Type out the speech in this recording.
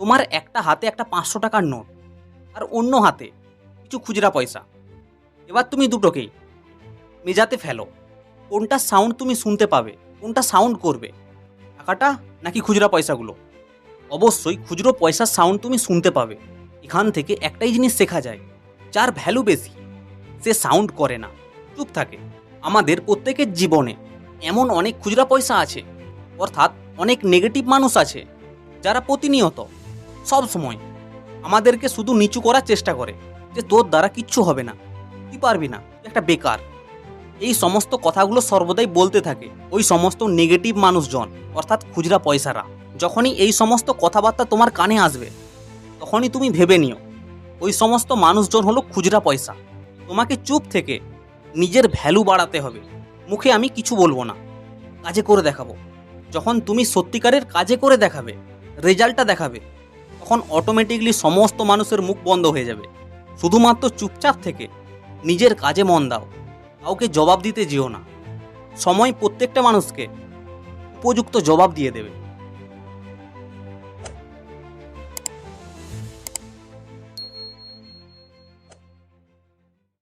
তোমার একটা হাতে একটা পাঁচশো টাকার নোট আর অন্য হাতে কিছু খুচরা পয়সা। এবার তুমি দুটোকেই মেজাতে ফেলো। কোনটা সাউন্ড তুমি শুনতে পাবে, কোনটা সাউন্ড করবে, টাকাটা নাকি খুচরা পয়সাগুলো? অবশ্যই খুচরো পয়সার সাউন্ড তুমি শুনতে পাবে। এখান থেকে একটাই জিনিস শেখা যায়, যার ভ্যালু বেশি, সে সাউন্ড করে না। চুপ থাকে। আমাদের প্রত্যেকের জীবনে এমন অনেক খুচরা পয়সা আছে, অর্থাৎ অনেক নেগেটিভ মানুষ আছে, যারা প্রতিনিয়ত সব সময়। আমাদেরকে শুধু নিচু করার চেষ্টা করে যে তোর দ্বারা কিচ্ছু হবে না। তুই পারবি না একটা বেকার। এই সমস্ত কথাগুলো সর্বদাই বলতে থাকে ওই সমস্ত নেগেটিভ মানুষজন, অর্থাৎ খুচরা পয়সারা। যখনই এই সমস্ত কথাবার্তা তোমার কানে আসবে, তখনই তুমি ভেবে নিও, ওই সমস্ত মানুষজন হলো খুচরা পয়সা। তোমাকে চুপ থেকে নিজের ভ্যালু বাড়াতে হবে। মুখে আমি কিছু বলব না। কাজে করে দেখাবো। যখন তুমি সত্যিকারের কাজে করে দেখাবে, রেজাল্টটা দেখাবে তখন অটোমেটিকলি সমস্ত মানুষের মুখ বন্ধ হয়ে যাবে। শুধুমাত্র চুপচাপ থেকে নিজের কাজে মন দাও, কাউকে জবাব দিতে যেও না। সময় প্রত্যেকটা মানুষকে উপযুক্ত জবাব দিয়ে দেবে।